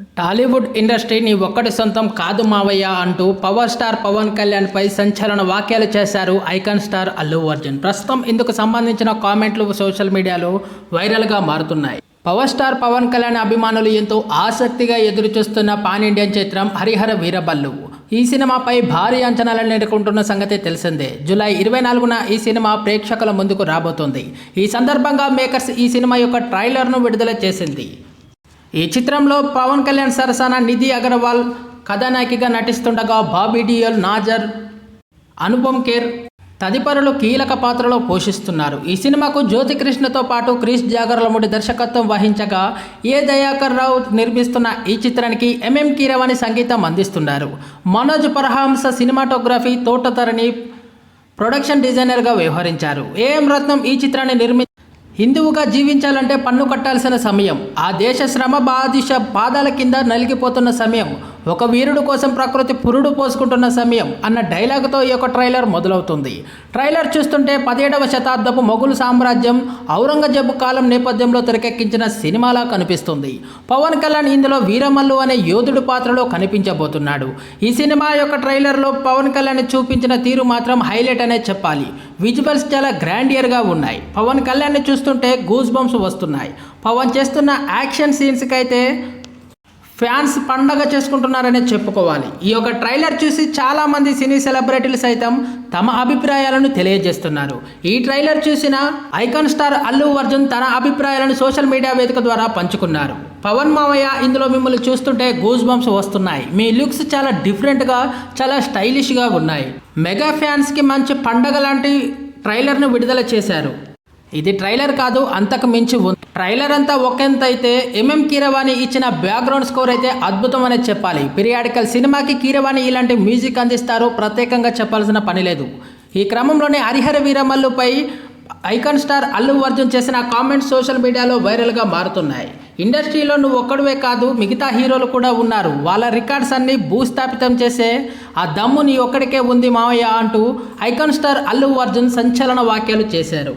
Tollywood industry నీ ఒక్కటి సొంతం కాదు మావయ్య అంటూ పవర్ స్టార్ పవన్ కళ్యాణ్ పై సంచలన వ్యాఖ్యలు చేశారు ఐకాన్ స్టార్ అల్లు అర్జున్. ప్రస్తుతం ఇందుకు సంబంధించిన కామెంట్లు సోషల్ మీడియాలో వైరల్గా మారుతున్నాయి. పవర్ స్టార్ పవన్ కళ్యాణ్ అభిమానులు ఎంతో ఆసక్తిగా ఎదురుచూస్తున్న పాన్ ఇండియన్ చిత్రం హరిహర వీరబల్లు. ఈ సినిమాపై భారీ అంచనాలను ఎదుర్కొంటున్న సంగతి తెలిసిందే. జూలై ఇరవై నాలుగున ఈ సినిమా ప్రేక్షకుల ముందుకు రాబోతోంది. ఈ సందర్భంగా మేకర్స్ ఈ సినిమా యొక్క ట్రైలర్ను విడుదల చేసింది. ఈ చిత్రంలో పవన్ కళ్యాణ్ సరసన నిధి అగర్వాల్ కథానాయికగా నటిస్తుండగా బాబీ డియల్ నాజర్ అనుపమ్ కేర్ తదితరులు కీలక పాత్రలో పోషిస్తున్నారు. ఈ సినిమాకు జ్యోతి కృష్ణతో పాటు క్రిష్ జాగర్లముడి దర్శకత్వం వహించగా ఏ దయాకర్ రావు నిర్మిస్తున్న ఈ చిత్రానికి ఎంఎం కీరవాణి సంగీతం అందిస్తున్నారు. మనోజ్ పరహంస సినిమాటోగ్రఫీ తోటతరణి ప్రొడక్షన్ డిజైనర్గా వ్యవహరించారు. ఏఎం రత్నం ఈ చిత్రాన్ని నిర్మి హిందువుగా జీవించాలంటే పన్ను కట్టాల్సిన సమయం ఆ దేశ శ్రమ బాధిష పాదాల కింద నలిగిపోతున్న సమయం. ఒక వీరుడు కోసం ప్రకృతి పురుడు పోసుకుంటున్న సమయం అన్న డైలాగ్తో ఈ యొక్క ట్రైలర్ మొదలవుతుంది. ట్రైలర్ చూస్తుంటే పదిహేడవ శతాబ్దపు మొఘల్ సామ్రాజ్యం ఔరంగజేబు కాలం నేపథ్యంలో తెరకెక్కించిన సినిమాలా కనిపిస్తుంది. పవన్ కళ్యాణ్ ఇందులో వీరమల్లు అనే యోధుడు పాత్రలో కనిపించబోతున్నాడు. ఈ సినిమా యొక్క ట్రైలర్లో పవన్ కళ్యాణ్ చూపించిన తీరు మాత్రం హైలైట్ అనే చెప్పాలి. విజువల్స్ చాలా గ్రాండియర్గా ఉన్నాయి. పవన్ కళ్యాణ్ని చూస్తుంటే గూస్ బంప్స్ వస్తున్నాయి. పవన్ చేస్తున్న యాక్షన్ సీన్స్కి అయితే ఫ్యాన్స్ పండగ చేసుకుంటున్నారనే చెప్పుకోవాలి. ఈ యొక్క ట్రైలర్ చూసి చాలామంది సినీ సెలబ్రిటీలు సైతం తమ అభిప్రాయాలను తెలియజేస్తున్నారు. ఈ ట్రైలర్ చూసిన ఐకాన్ స్టార్ అల్లు అర్జున్ తన అభిప్రాయాలను సోషల్ మీడియా వేదిక ద్వారా పంచుకున్నారు. పవన్ మావయ్య ఇందులో మిమ్మల్ని చూస్తుంటే గూస్ బంప్స్ వస్తున్నాయి. మీ లుక్స్ చాలా డిఫరెంట్గా చాలా స్టైలిష్గా ఉన్నాయి. మెగా ఫ్యాన్స్కి మంచి పండగ లాంటి ట్రైలర్ను విడుదల చేశారు. ఇది ట్రైలర్ కాదు అంతకు మించి ఉంది. ట్రైలర్ అంతా ఒకంత అయితే ఎంఎం కీరవాణి ఇచ్చిన బ్యాక్గ్రౌండ్ స్కోర్ అయితే అద్భుతం అనేది చెప్పాలి పిరియాడికల్ సినిమాకి కీరవాణి ఇలాంటి మ్యూజిక్ అందిస్తారు ప్రత్యేకంగా చెప్పాల్సిన పని లేదు. ఈ క్రమంలోనే హరిహర వీరమల్లుపై ఐకాన్ స్టార్ అల్లు అర్జున్ చేసిన కామెంట్స్ సోషల్ మీడియాలో వైరల్గా మారుతున్నాయి. ఇండస్ట్రీలో నువ్వు ఒక్కడివే కాదు మిగతా హీరోలు కూడా ఉన్నారు. వాళ్ళ రికార్డ్స్ అన్ని భూస్థాపితం చేసే ఆ దమ్ము నీ ఒక్కడికే ఉంది మావయ్య అంటూ ఐకాన్ స్టార్ అల్లు అర్జున్ సంచలన వ్యాఖ్యలు చేశారు.